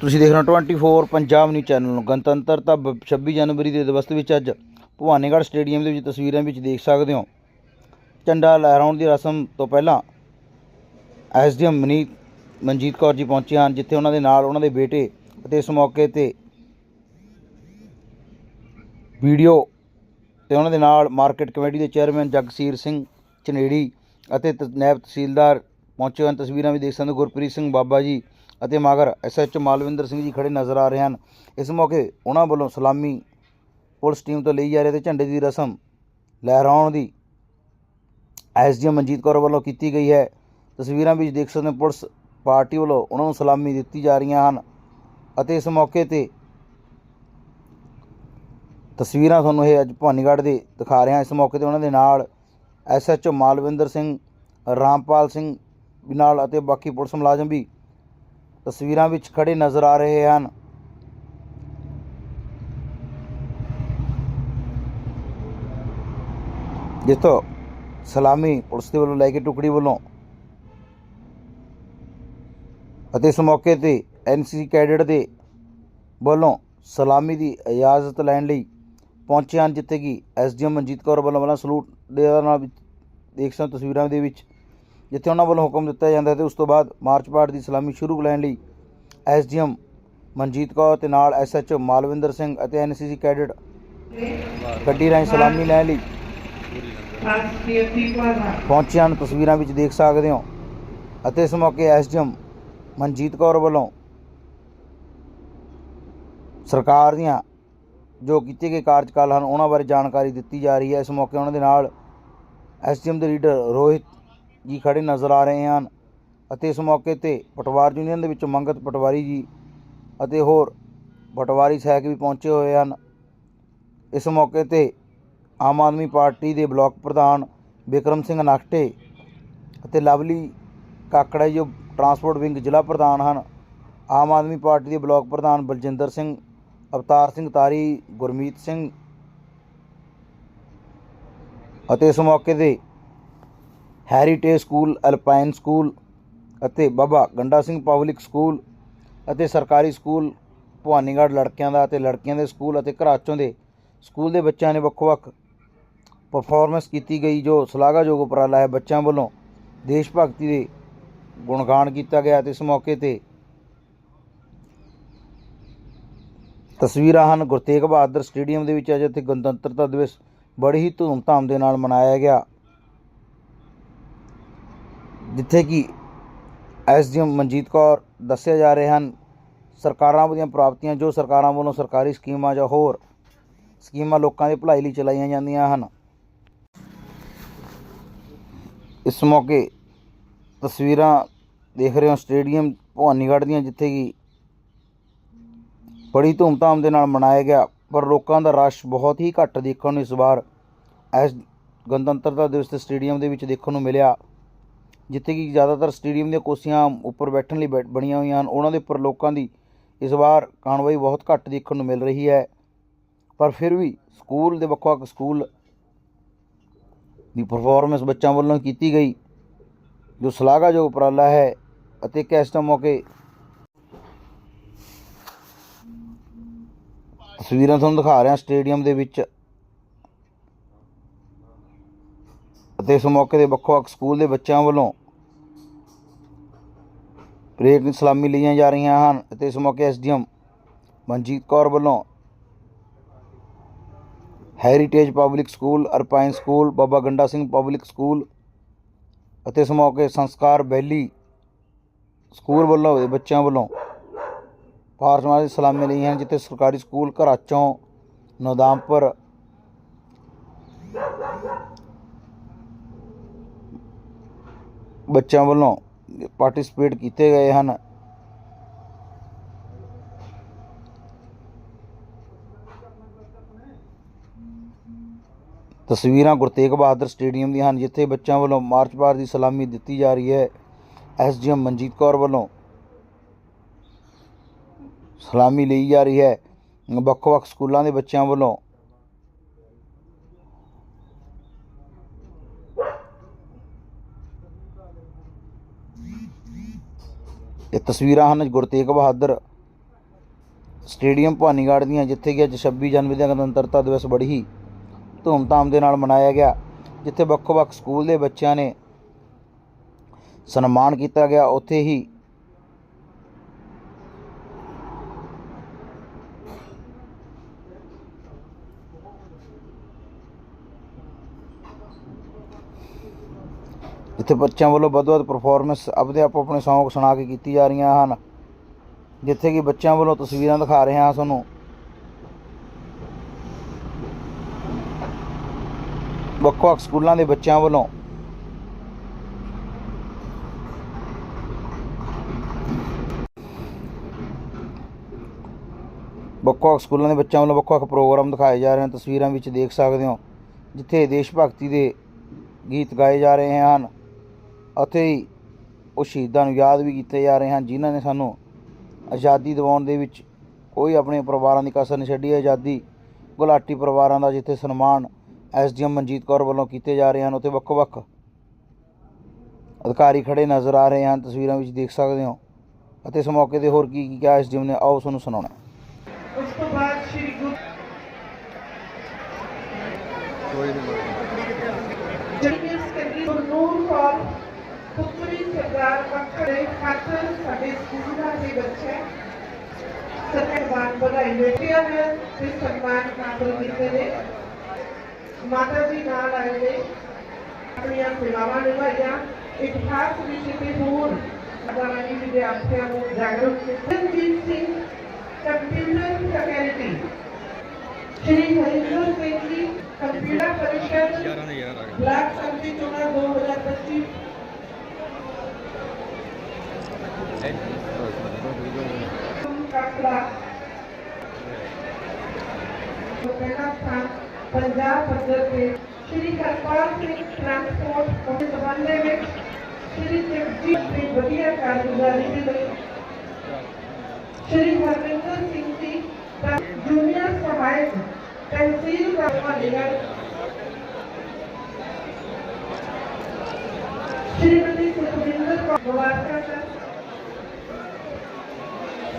ਤੁਸੀਂ ਦੇਖ ਰਹੇ ਹੋ 24 ਪੰਜਾਬ ਨਿਊਜ਼ ਚੈਨਲ ਨੂੰ। ਗਣਤੰਤਰਤਾ ਬ- 26 ਜਨਵਰੀ ਦੇ ਦਿਵਸ ਵਿੱਚ ਅੱਜ ਭਵਾਨੀਗੜ੍ਹ ਸਟੇਡੀਅਮ ਦੇ ਵਿੱਚ ਤਸਵੀਰਾਂ ਵਿੱਚ ਦੇਖ ਸਕਦੇ ਹੋ। ਝੰਡਾ ਲਹਿਰਾਉਣ ਦੀ ਰਸਮ ਤੋਂ ਪਹਿਲਾਂ ਐਸਡੀਐਮ ਮਨੀਤ ਮਨਜੀਤ ਕੌਰ ਜੀ ਪਹੁੰਚੇ ਹਨ, ਜਿੱਥੇ ਉਹਨਾਂ ਦੇ ਨਾਲ ਉਹਨਾਂ ਦੇ ਬੇਟੇ ਅਤੇ ਇਸ ਮੌਕੇ ਤੇ ਵੀਡੀਓ ਤੇ ਉਹਨਾਂ ਦੇ ਨਾਲ ਮਾਰਕੀਟ ਕਮੇਟੀ ਦੇ ਚੇਅਰਮੈਨ ਜਗਸੀਰ ਸਿੰਘ ਚਨੇੜੀ ਅਤੇ ਤ- ਨਾਇਬ ਤਹਿਸੀਲਦਾਰ ਪਹੁੰਚੇ ਹਨ। ਤਸਵੀਰਾਂ ਵੀ ਦੇਖ ਸਕਦੇ ਹੋ। ਗੁਰਪ੍ਰੀਤ ਸਿੰਘ ਬਾਬਾ ਜੀ ਅਤੇ ਮਗਰ ਐਸਐਚਓ ਮਾਲਵਿੰਦਰ ਸਿੰਘ ਜੀ ਖੜੇ ਨਜ਼ਰ ਆ ਰਹੇ ਹਨ। ਇਸ ਮੌਕੇ ਉਹਨਾਂ ਵੱਲੋਂ ਸਲਾਮੀ ਪੁਲਿਸ ਟੀਮ ਤੋਂ ਲਈ ਜਾ ਰਹੀ ਤੇ ਝੰਡੇ ਦੀ ਰਸਮ ਲਹਿਰਾਉਣ ਦੀ ਐਸਡੀਐਮ ਮਨਜੀਤ ਕੌਰ ਵੱਲੋਂ ਕੀਤੀ ਗਈ ਹੈ। ਤਸਵੀਰਾਂ ਵਿੱਚ ਦੇਖ ਸਕਦੇ ਹੋ ਪੁਲਿਸ ਪਾਰਟੀ ਵੱਲੋਂ ਉਹਨਾਂ ਨੂੰ ਸਲਾਮੀ ਦਿੱਤੀ ਜਾ ਰਹੀਆਂ ਹਨ ਅਤੇ ਇਸ ਮੌਕੇ ਤੇ ਤਸਵੀਰਾਂ ਤੁਹਾਨੂੰ ਇਹ ਅੱਜ ਭਵਾਨੀਗੜ੍ਹ ਦੇ ਦਿਖਾ ਰਹੇ ਹਾਂ। ਇਸ ਮੌਕੇ ਤੇ ਉਹਨਾਂ ਦੇ ਨਾਲ ਐਸਐਚਓ ਮਾਲਵਿੰਦਰ ਸਿੰਘ, ਰਾਮਪਾਲ ਸਿੰਘ ਵੀ ਨਾਲ ਅਤੇ ਬਾਕੀ ਪੁਲਿਸ ਮੁਲਾਜ਼ਮ ਵੀ ਤਸਵੀਰਾਂ ਵਿੱਚ ਖੜੇ ਨਜ਼ਰ ਆ ਰਹੇ ਹਨ। ਜਿਸ ਤੋਂ ਸਲਾਮੀ ਪੁਲਿਸ ਦੇ ਵੱਲੋਂ ਲੈ ਕੇ ਟੁਕੜੀ ਵੱਲੋਂ ਅਤੇ ਇਸ ਮੌਕੇ ਤੇ ਐਨਸੀਸੀ ਕੈਡਟ ਦੇ ਵੱਲੋਂ ਸਲਾਮੀ ਦੀ ਇਜਾਜ਼ਤ ਲੈਣ ਲਈ ਪਹੁੰਚੇ ਹਨ, ਜਿੱਥੇ ਕਿ ਐਸਡੀਐਮ ਮਨਜੀਤ ਕੌਰ ਵੱਲੋਂ ਵੱਲੋਂ ਸਲੂਟ ਦੇ ਨਾਲ ਦੇਖ ਸਕਦੇ ਤਸਵੀਰਾਂ ਦੇ ਵਿੱਚ। ਜਿੱਥੇ ਉਹਨਾਂ ਵੱਲੋਂ ਹੁਕਮ ਦਿੱਤਾ ਜਾਂਦਾ ਹੈ ਤੇ ਉਸ ਤੋਂ ਬਾਅਦ ਮਾਰਚ ਪਾਰਟ ਦੀ ਸਲਾਮੀ ਸ਼ੁਰੂ ਲੈਣ ਲਈ ਐਸਡੀਐਮ ਮਨਜੀਤ ਕੌਰ ਤੇ ਨਾਲ ਐਸਐਚਓ ਮਾਲਵਿੰਦਰ ਸਿੰਘ ਅਤੇ ਐਨਸੀਸੀ ਕੈਡਟ ਗੱਡੀ ਰਾਹੀਂ ਸਲਾਮੀ ਲੈਣ ਲਈ ਪਹੁੰਚੇ ਹਨ। ਤਸਵੀਰਾਂ ਵਿੱਚ ਦੇਖ ਸਕਦੇ ਹੋ ਅਤੇ ਇਸ ਮੌਕੇ ਐਸਡੀਐਮ ਮਨਜੀਤ ਕੌਰ ਵੱਲੋਂ ਸਰਕਾਰ ਦੀਆਂ ਜੋ ਕੀਤੇ ਗਏ ਕਾਰਜਕਾਲ ਹਨ, ਉਹਨਾਂ ਬਾਰੇ ਜਾਣਕਾਰੀ ਦਿੱਤੀ ਜਾ ਰਹੀ ਹੈ। ਇਸ ਮੌਕੇ ਉਹਨਾਂ ਦੇ ਨਾਲ ਐਸਡੀਐਮ ਦੇ ਲੀਡਰ ਰੋਹਿਤ ਜੀ ਖੜੇ ਨਜ਼ਰ ਆ ਰਹੇ ਹਨ ਅਤੇ ਇਸ ਮੌਕੇ ਤੇ ਪਟਵਾਰ ਯੂਨੀਅਨ ਦੇ ਵਿੱਚ ਮੰਗਤ ਪਟਵਾਰੀ ਜੀ ਅਤੇ ਹੋਰ ਪਟਵਾਰੀ ਸਹਿਕ ਵੀ ਪਹੁੰਚੇ ਹੋਏ ਹਨ। ਇਸ ਮੌਕੇ ਤੇ ਆਮ ਆਦਮੀ ਪਾਰਟੀ ਦੇ ਬਲਾਕ ਪ੍ਰਧਾਨ ਵਿਕਰਮ ਸਿੰਘ ਨਾਖਟੇ ਅਤੇ ਲਵਲੀ ਕਾਕੜਾ ਜੀ ਜੋ ਟਰਾਂਸਪੋਰਟ ਵਿੰਗ ਜ਼ਿਲ੍ਹਾ ਪ੍ਰਧਾਨ ਹਨ। ਆਮ ਆਦਮੀ ਪਾਰਟੀ ਦੇ ਬਲਾਕ ਪ੍ਰਧਾਨ ਬਲਜਿੰਦਰ ਸਿੰਘ, ਅਵਤਾਰ ਸਿੰਘ ਤਾਰੀ, ਗੁਰਮੀਤ ਸਿੰਘ ਅਤੇ ਇਸ ਮੌਕੇ ਤੇ ਹੈਰੀਟੇਜ ਸਕੂਲ, ਅਲਪਾਈਨ ਸਕੂਲ ਅਤੇ ਬਾਬਾ ਗੰਡਾ ਸਿੰਘ ਪਬਲਿਕ ਸਕੂਲ ਅਤੇ ਸਰਕਾਰੀ ਸਕੂਲ ਭਵਾਨੀਗੜ੍ਹ ਲੜਕਿਆਂ ਦਾ ਅਤੇ ਲੜਕੀਆਂ ਦੇ ਸਕੂਲ ਅਤੇ ਘਰਾਚੋਂ ਦੇ ਸਕੂਲ ਦੇ ਬੱਚਿਆਂ ਨੇ ਵੱਖ-ਵੱਖ ਪਰਫਾਰਮੈਂਸ ਕੀਤੀ ਗਈ, ਜੋ ਸ਼ਲਾਘਾਯੋਗ ਉਪਰਾਲਾ ਹੈ। ਬੱਚਿਆਂ ਵੱਲੋਂ ਦੇਸ਼ ਭਗਤੀ ਦੇ ਗੁਣਗਾਨ ਕੀਤਾ ਗਿਆ ਤੇ ਇਸ ਮੌਕੇ ਤੇ ਤਸਵੀਰਾਂ ਹਨ। ਗੁਰੂ ਤੇਗ ਬਹਾਦਰ ਸਟੇਡੀਅਮ ਦੇ ਵਿੱਚ ਅੱਜ ਇੱਥੇ ਗਣਤੰਤਰਤਾ ਦਿਵਸ ਬੜੀ ਹੀ ਧੂਮਧਾਮ ਦੇ ਨਾਲ ਮਨਾਇਆ ਗਿਆ। ਜਿੱਥੇ ਕਿ ਐਸਡੀਐਮ ਮਨਜੀਤ ਕੌਰ ਦੱਸਿਆ ਜਾ ਰਹੇ ਹਨ, ਸਰਕਾਰਾਂ ਦੀਆਂ ਪ੍ਰਾਪਤੀਆਂ, ਜੋ ਸਰਕਾਰਾਂ ਵੱਲੋਂ ਸਰਕਾਰੀ ਸਕੀਮਾਂ ਜਾਂ ਹੋਰ ਸਕੀਮਾਂ ਲੋਕਾਂ ਦੀ ਭਲਾਈ ਲਈ ਚਲਾਈਆਂ ਜਾਂਦੀਆਂ ਹਨ। ਇਸ ਮੌਕੇ ਤਸਵੀਰਾਂ ਦੇਖ ਰਹੇ ਹੋ ਸਟੇਡੀਅਮ ਭਵਾਨੀਗੜ੍ਹ ਦੀਆਂ, ਜਿੱਥੇ ਕਿ ਬੜੀ ਧੂਮਧਾਮ ਦੇ ਨਾਲ ਮਨਾਇਆ ਗਿਆ, ਪਰ ਲੋਕਾਂ ਦਾ ਰਸ਼ ਬਹੁਤ ਹੀ ਘੱਟ ਦੇਖਣ ਨੂੰ ਇਸ ਵਾਰ ਐਸ ਗਣਤੰਤਰਤਾ ਦਿਵਸ ਦੇ ਸਟੇਡੀਅਮ ਦੇ ਵਿੱਚ ਦੇਖਣ ਨੂੰ ਮਿਲਿਆ। ਜਿੱਥੇ ਕਿ ਜ਼ਿਆਦਾਤਰ ਸਟੇਡੀਅਮ ਦੀਆਂ ਕੁਰਸੀਆਂ ਉੱਪਰ ਬੈਠਣ ਲਈ ਬੈ- ਬਣੀਆਂ ਹੋਈਆਂ ਹਨ। ਉਹਨਾਂ ਦੇ ਉੱਪਰ ਲੋਕਾਂ ਦੀ ਇਸ ਵਾਰ ਕਾਨਵਾਈ ਬਹੁਤ ਘੱਟ ਦੇਖਣ ਨੂੰ ਮਿਲ ਰਹੀ ਹੈ। ਪਰ ਫਿਰ ਵੀ ਸਕੂਲ ਦੇ ਵੱਖ-ਵੱਖ ਸਕੂਲ ਦੀ ਪਰਫਾਰਮੈਂਸ ਬੱਚਿਆਂ ਵੱਲੋਂ ਕੀਤੀ ਗਈ, ਜੋ ਸ਼ਲਾਘਾਯੋਗ ਉਪਰਾਲਾ ਹੈ ਅਤੇ ਕਿਸ ਦਾ ਮੌਕੇ ਤਸਵੀਰਾਂ ਤੁਹਾਨੂੰ ਦਿਖਾ ਰਿਹਾ। ਸਟੇਡੀਅਮ ਦੇ ਵਿੱਚ ਅਤੇ ਇਸ ਮੌਕੇ ਦੇ ਵੱਖ-ਵੱਖ ਸਕੂਲ ਦੇ ਬੱਚਿਆਂ ਵੱਲੋਂ ਪਰੇਡ ਦੀ ਸਲਾਮੀ ਲਈਆਂ ਜਾ ਰਹੀਆਂ ਹਨ ਅਤੇ ਇਸ ਮੌਕੇ ਐਸਡੀਐਮ ਮਨਜੀਤ ਕੌਰ ਵੱਲੋਂ heritage public school alpine school Baba Ganda Singh public school ਅਤੇ ਇਸ ਮੌਕੇ ਸੰਸਕਾਰ ਬੈਲੀ ਸਕੂਲ ਵੱਲੋਂ ਬੱਚਿਆਂ ਵੱਲੋਂ ਪਾਰਸਮਾਂ ਦੀ ਸਲਾਮੀ ਲਈ ਹਨ, ਜਿੱਥੇ ਸਰਕਾਰੀ ਸਕੂਲ ਘਰਾਚੋਂ ਨਦਾਮਪੁਰ ਬੱਚਿਆਂ ਵੱਲੋਂ ਪਾਰਟਿਸਿਪੇਟ ਕੀਤੇ ਗਏ ਹਨ। ਤਸਵੀਰਾਂ ਗੁਰੂ ਤੇਗ ਬਹਾਦਰ ਸਟੇਡੀਅਮ ਦੀਆਂ ਹਨ, ਜਿੱਥੇ ਬੱਚਿਆਂ ਵੱਲੋਂ ਮਾਰਚ ਪਾਰ ਦੀ ਸਲਾਮੀ ਦਿੱਤੀ ਜਾ ਰਹੀ ਹੈ। ਐਸਡੀਐਮ ਮਨਜੀਤ ਕੌਰ ਵੱਲੋਂ ਸਲਾਮੀ ਲਈ ਜਾ ਰਹੀ ਹੈ। ਵੱਖ-ਵੱਖ ਸਕੂਲਾਂ ਦੇ ਬੱਚਿਆਂ ਵੱਲੋਂ ਇਹ ਤਸਵੀਰਾਂ ਹਨ ਗੁਰੂ ਤੇਗ ਬਹਾਦਰ ਸਟੇਡੀਅਮ ਭਾਨੀਗੜ੍ਹ ਦੀਆਂ, ਜਿੱਥੇ ਕਿ ਅੱਜ 26 ਜਨਵਰੀ ਦਾ ਗਣਤੰਤਰਤਾ ਦਿਵਸ ਬੜੀ ਹੀ ਧੂਮਧਾਮ ਦੇ ਨਾਲ ਮਨਾਇਆ ਗਿਆ, ਜਿੱਥੇ ਵੱਖ-ਵੱਖ ਸਕੂਲ ਦੇ ਬੱਚਿਆਂ ਨੇ ਸਨਮਾਨ ਕੀਤਾ ਗਿਆ। ਉੱਥੇ ਹੀ ਜਿੱਥੇ ਬੱਚਿਆਂ ਵੱਲੋਂ ਵੱਧ ਵੱਧ ਪਰਫਾਰਮੈਂਸ ਆਪਦੇ ਆਪੋ ਆਪਣੇ ਸੌਂਗ ਸੁਣਾ ਕੇ ਕੀਤੀ ਜਾ ਰਹੀਆਂ ਹਨ। ਜਿੱਥੇ ਕਿ ਬੱਚਿਆਂ ਵੱਲੋਂ ਤਸਵੀਰਾਂ ਦਿਖਾ ਰਹੇ ਹਾਂ ਤੁਹਾਨੂੰ। ਵੱਖ-ਵੱਖ ਸਕੂਲਾਂ ਦੇ ਬੱਚਿਆਂ ਵੱਲੋਂ। ਵੱਖ-ਵੱਖ ਸਕੂਲਾਂ ਦੇ ਬੱਚਿਆਂ ਵੱਲੋਂ ਵੱਖ-ਵੱਖ ਪ੍ਰੋਗਰਾਮ ਦਿਖਾਏ ਜਾ ਰਹੇ ਹਨ। ਤਸਵੀਰਾਂ ਵਿੱਚ ਦੇਖ ਸਕਦੇ ਹੋ, ਜਿੱਥੇ ਦੇਸ਼ ਭਗਤੀ ਦੇ ਗੀਤ ਗਾਏ ਜਾ ਰਹੇ ਹਨ। ਅਤੇ ਹੀ ਉਹ ਸ਼ਹੀਦਾਂ ਨੂੰ ਯਾਦ ਵੀ ਕੀਤੇ ਜਾ ਰਹੇ ਹਨ ਜਿਨ੍ਹਾਂ ਨੇ ਸਾਨੂੰ ਆਜ਼ਾਦੀ ਦਿਵਾਉਣ ਦੇ ਵਿੱਚ ਕੋਈ ਆਪਣੇ ਪਰਿਵਾਰਾਂ ਦੀ ਕਸਰ ਨਹੀਂ ਛੱਡੀ। ਆਜ਼ਾਦੀ ਗੁਲਾਟੀ ਪਰਿਵਾਰਾਂ ਦਾ ਜਿੱਥੇ ਸਨਮਾਨ ਐਸਡੀਐਮ ਮਨਜੀਤ ਕੌਰ ਵੱਲੋਂ ਕੀਤੇ ਜਾ ਰਹੇ ਹਨ ਉੱਥੇ ਵੱਖ-ਵੱਖ ਅਧਿਕਾਰੀ ਖੜੇ ਨਜ਼ਰ ਆ ਰਹੇ ਹਨ। ਤਸਵੀਰਾਂ ਵਿੱਚ ਦੇਖ ਸਕਦੇ ਹੋ। ਅਤੇ ਇਸ ਮੌਕੇ ਤੇ ਹੋਰ ਕੀ ਕੀ ਕਿਹਾ ਐਸਡੀਐਮ ਨੇ ਆਓ ਤੁਹਾਨੂੰ ਸੁਣਾਉਣਾ। ਉਸ ਤੋਂ ਬਾਅਦ ਸ਼੍ਰੀ ਗੁਰੂ ਜਿਹੜੀ ਸਕੰਦੀ ਸਰਦਾਰ ਪੱਖੜੇ ਖਾਤਰ ਸਾਡੇ ਸਕੂਲਾਂ ਦੇ ਬੱਚੇ ਸਰਕਾਰ ਵਧਾਈ ਬੈਠਿਆ ਹੈ ਤੇ ਸਨਮਾਨ ਪ੍ਰਾਪਤ ਕੀਤੇ ਨੇ ਮਾਤਾ ਜੀ ਨਾਲ ਆਏ ਨੇ ਆਪਣੀਆਂ ਸੇਵਾਵਾਂ ਨਿਭਾਈਆਂ ਇਤਿਹਾਸ ਵਿੱਚ ਤੇ ਹੋਰ ਅਦਾਰਾਨੀ ਵਿਦਿਆਰਥੀਆਂ ਨੂੰ ਜਾਗਰੂਕ ਕੀਤਾ Ranjit Singh computer faculty Shri Harinder Singh ji computer ਪਰਿਸ਼ਦ ਬਲਾਕ ਸੰਮਤੀ ਚੋਣਾਂ 2025 ਕਪੜਾ ਤੋਂ ਪਹਿਲਾ ਸਥਾਨ ਪੰਜਾਬ ਪੱਧਰ ਤੇ ਸ਼੍ਰੀ ਕਰਪਾਲ ਸਿੰਘ ਟਰਾਂਸਪੋਰਟ ਦੇ ਸੰਬੰਧ ਦੇ ਵਿੱਚ ਸ਼੍ਰੀ ਜਗਜੀਤ ਦੀ ਵਧੀਆ ਕਾਰਗੁਜ਼ਾਰੀ ਦੇ ਲਈ ਸ਼੍ਰੀ ਹਰਮਿੰਦਰ ਸਿੰਘ ਜੀ ਦਾ ਜੂਨੀਅਰ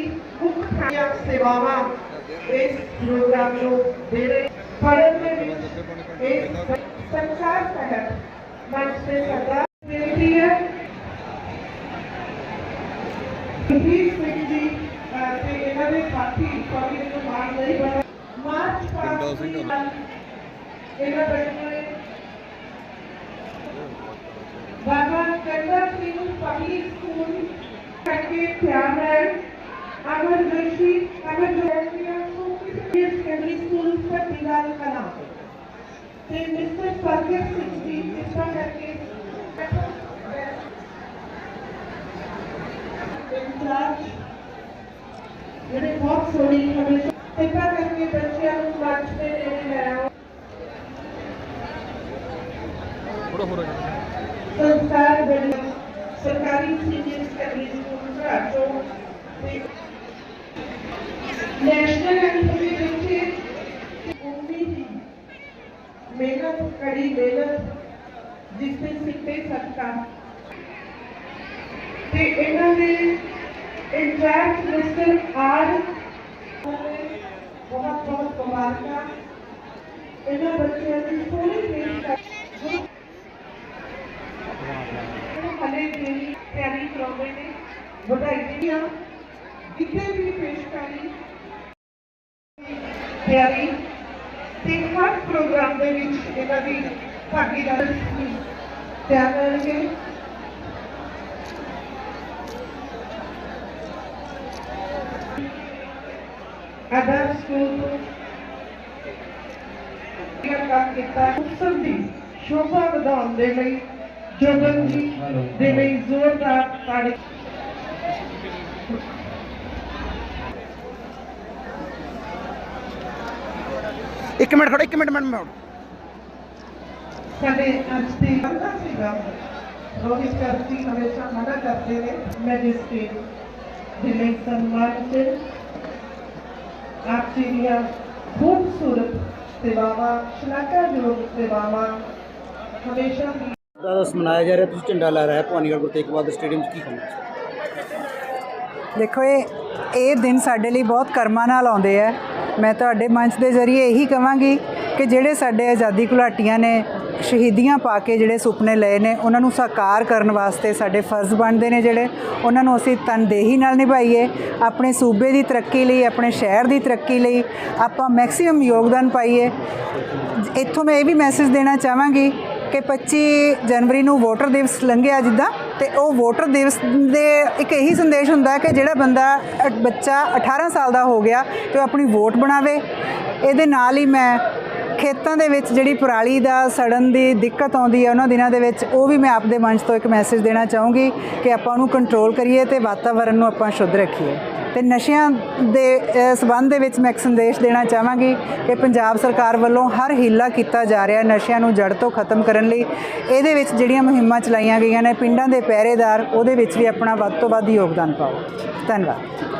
ਬਹੁਤ ਖਾਸ ਨੇ ਸੈਕਟਰ ਮਾਰਕੀਟ ਸਾਡੇ ਸੁਖਿੰਦ ਤੇ ਸ਼੍ਰੀ ਮਾਨਵਿੰਦਰ ਸਿੰਘ ਜੀ ਮੁੱਖ ਖਾਇਆ ਸੇਵਾਵਾਂ ਇਸ ਪ੍ਰੋਗਰਾਮ ਨੂੰ ਦੇ ਰਹੇ ਭਾਰਤ ਦੇ ਵਿੱਚ ਇਸ ਸੰਸਾਰ ਤਹਿਤ ਮੰਚ ਤੇ ਸਾਡਾ ਬੇਨਤੀ ਹੈ ਜਗਦੀਪ ਸਿੰਘ ਜੀ ਅਹ, ਤੇ ਇਹਨਾਂ ਦੇ ਸਾਥੀ ਸਵਾਮੀ ਨੂੰ ਮਾਨ ਨਹੀਂ ਬਣਾ ਮਾਰਚ ਪਾਸ ਇਹਨਾਂ ਬੱਚਿਆਂ ਨੇ ਬਾਬਾ ਕੰਦਰ ਸਿੰਘ ਪਬਲਿਕ ਸਕੂਲ ਕਰਕੇ ਧਿਆਨ ਹੈ ਅਮਰ ਜੋਸ਼ੀ ਅਮਰ ਜੋਸ਼ੀ ਸੁਖੀ ਸੈਕੰਡਰੀ ਸਕੂਲ ਫਤਿਹਗੜ੍ਹ ਕਲਾਂ ਤੇ ਮਿਸਟਰ ਪ੍ਰਗਟ ਸਿੰਘ ਜੀ ਕਿਰਪਾ ਕਰਕੇ ਇੰਚਾਰਜ ਜਿਹੜੇ ਬਹੁਤ ਸੋਹਣੀ ਹਮੇਸ਼ਾ ਕਿਰਪਾ ਕਰਕੇ ਬੱਚਿਆਂ ਨੂੰ ਮੰਚ ਤੇ ਨੇੜੇ ਲੈ ਆਓ ਸੰਸਕਾਰ ਬੜੀ ਸਰਕਾਰੀ ਸੀਨੀਅਰ ਸੈਕੰਡਰੀ ਸਕੂਲ ਰਾਜੋ ਤੇ ਨੈਸ਼ਨਲ ਐਂਥਮ ਦੇ ਵਿੱਚ ਉਮੀ ਦੀ ਮਿਹਨਤ ਕੜੀ ਮਿਹਨਤ ਜਿਸ ਦੇ ਸਿੱਟੇ ਤੇ ਇਹਨਾਂ ਦੇ ਇੰਚਾਰਜ ਮਿਸਟਰ ਆਰ ਬਹੁਤ ਬਹੁਤ ਮੁਬਾਰਕਾਂ। ਇਹਨਾਂ ਬੱਚਿਆਂ ਦੀ ਸੋਹਣੀ ਪੇਸ਼ ਕਰ ਹਲੇ ਮੇਰੀ ਤਿਆਰੀ ਕਰਾਉਂਦੇ ਨੇ ਵਧਾਈ ਦਿੰਦੀ ਹਾਂ ਜਿੱਥੇ ਵੀ ਪੇਸ਼ਕਾਰੀ ਤਿਆਰੀ ਤੇ ਹਰ ਪ੍ਰੋਗਰਾਮ ਦੇ ਵਿੱਚ ਇਹਨਾਂ ਦੀ ਭਾਗੀਦਾਰੀ ਤਿਆਰ ਕਰਨਗੇ ਅਦਰ ਸਕੂਲ ਕੰਮ ਕੀਤਾ ਉਤਸਵ ਦੀ ਸ਼ੋਭਾ ਵਧਾਉਣ ਦੇ ਲਈ ਜੋਗਨ ਜੀ ਦੇ ਲਈ ਜ਼ੋਰਦਾਰ ਤਾੜੀ। ਇੱਕ ਮਿੰਟ ਖੜੋ ਇੱਕ ਮਿੰਟ ਮੈਡਮ ਮੈਂ ਸਾਡੇ ਅੱਜ ਦੀ ਬੰਦਾ ਸੀਗਾ ਰੋਹਿਤ ਕਰਤੀ ਹਮੇਸ਼ਾ ਮਨਾ ਕਰਦੇ ਨੇ ਮੈਜਿਸਟ੍ਰੇਟ ਦੇ ਲਈ ਸਨਮਾਨ ਚ ਆਪ ਜੀ ਦੀਆਂ ਖੂਬਸੂਰਤ ਸੇਵਾਵਾਂ ਸ਼ਲਾਘਾਯੋਗ ਸੇਵਾਵਾਂ। ਹਮੇਸ਼ਾ ਹੀ ਦਿਵਸ ਮਨਾਇਆ ਜਾ ਰਿਹਾ ਤੁਸੀਂ ਝੰਡਾ ਲਹਿਰਾਇਆ ਹੈ ਭਵਾਨੀਗੜ੍ਹ ਗੁਰੂ ਤੇਗ ਬਹਾਦਰ ਸਟੇਡੀਅਮ 'ਚ ਕੀ ਕਹੋਗੇ? ਦੇਖੋ ਇਹ ਇਹ ਦਿਨ ਸਾਡੇ ਲਈ ਬਹੁਤ ਕਰਮਾਂ ਨਾਲ ਆਉਂਦੇ ਆ। ਮੈਂ ਤੁਹਾਡੇ ਮੰਚ ਦੇ ਜ਼ਰੀਏ ਇਹੀ ਕਵਾਂਗੀ ਕਿ ਜਿਹੜੇ ਸਾਡੇ ਆਜ਼ਾਦੀ ਘੁਲਾਟੀਆਂ ਨੇ ਸ਼ਹੀਦੀਆਂ ਪਾ ਕੇ ਜਿਹੜੇ ਸੁਪਨੇ ਲਏ ਨੇ ਉਹਨਾਂ ਨੂੰ ਸਾਕਾਰ ਕਰਨ ਵਾਸਤੇ ਸਾਡੇ ਫਰਜ਼ ਬਣਦੇ ਨੇ ਜਿਹੜੇ। ਉਹਨਾਂ ਨੂੰ ਅਸੀਂ ਤਨਦੇਹੀ ਨਾਲ ਨਿਭਾਈਏ ਆਪਣੇ ਸੂਬੇ ਦੀ ਤਰੱਕੀ ਲਈ ਆਪਣੇ ਸ਼ਹਿਰ ਦੀ ਤਰੱਕੀ ਲਈ ਆਪਾਂ ਮੈਕਸਿਮਮ ਯੋਗਦਾਨ ਪਾਈਏ। ਇੱਥੋਂ ਮੈਂ ਇਹ ਵੀ ਮੈਸੇਜ ਦੇਣਾ ਚਾਹਾਂਗੀ ਕਿ 25 ਜਨਵਰੀ ਨੂੰ ਵੋਟਰ ਦਿਵਸ ਲੰਘਿਆ ਜਿੱਦਾਂ ਤੇ ਉਹ ਵੋਟਰ ਦਿਵਸ ਦੇ ਇੱਕ ਇਹੀ ਸੰਦੇਸ਼ ਹੁੰਦਾ ਕਿ ਜਿਹੜਾ ਬੰਦਾ ਅ, ਬੱਚਾ 18 ਸਾਲ ਦਾ ਹੋ ਗਿਆ ਤੇ ਉਹ ਆਪਣੀ ਵੋਟ ਬਣਾਵੇ। ਇਹਦੇ ਨਾਲ ਹੀ ਮੈਂ ਖੇਤਾਂ ਦੇ ਵਿੱਚ ਜਿਹੜੀ ਪਰਾਲੀ ਦਾ ਸੜਨ ਦੀ ਦਿੱਕਤ ਆਉਂਦੀ ਹੈ ਉਹਨਾਂ ਦਿਨਾਂ ਦੇ ਵਿੱਚ ਉਹ ਵੀ ਮੈਂ ਆਪਦੇ ਮੰਚ ਤੋਂ ਇੱਕ ਮੈਸੇਜ ਦੇਣਾ ਚਾਹੂੰਗੀ ਕਿ ਆਪਾਂ ਉਹਨੂੰ ਕੰਟਰੋਲ ਕਰੀਏ ਤੇ ਵਾਤਾਵਰਣ ਨੂੰ ਆਪਾਂ ਸ਼ੁੱਧ ਰੱਖੀਏ। ਤੇ ਨਸ਼ਿਆਂ ਦੇ ਅ, ਸੰਬੰਧ ਦੇ ਵਿੱਚ ਮੈਂ ਇੱਕ ਸੰਦੇਸ਼ ਦੇਣਾ ਚਾਹਾਂਗੀ ਕਿ ਪੰਜਾਬ ਸਰਕਾਰ ਵੱਲੋਂ ਹਰ ਹੀਲਾ ਕੀਤਾ ਜਾ ਰਿਹਾ ਨਸ਼ਿਆਂ ਨੂੰ ਜੜ ਤੋਂ ਖਤਮ ਕਰਨ ਲਈ। ਇਹਦੇ ਵਿੱਚ ਜਿਹੜੀਆਂ ਮੁਹਿੰਮਾਂ ਚਲਾਈਆਂ ਗਈਆਂ ਨੇ ਪਿੰਡਾਂ ਦੇ ਪਹਿਰੇਦਾਰ ਉਹਦੇ ਵਿੱਚ ਵੀ ਆਪਣਾ ਵੱਧ ਤੋਂ ਵੱਧ ਯੋਗਦਾਨ ਪਾਓ। ਧੰਨਵਾਦ।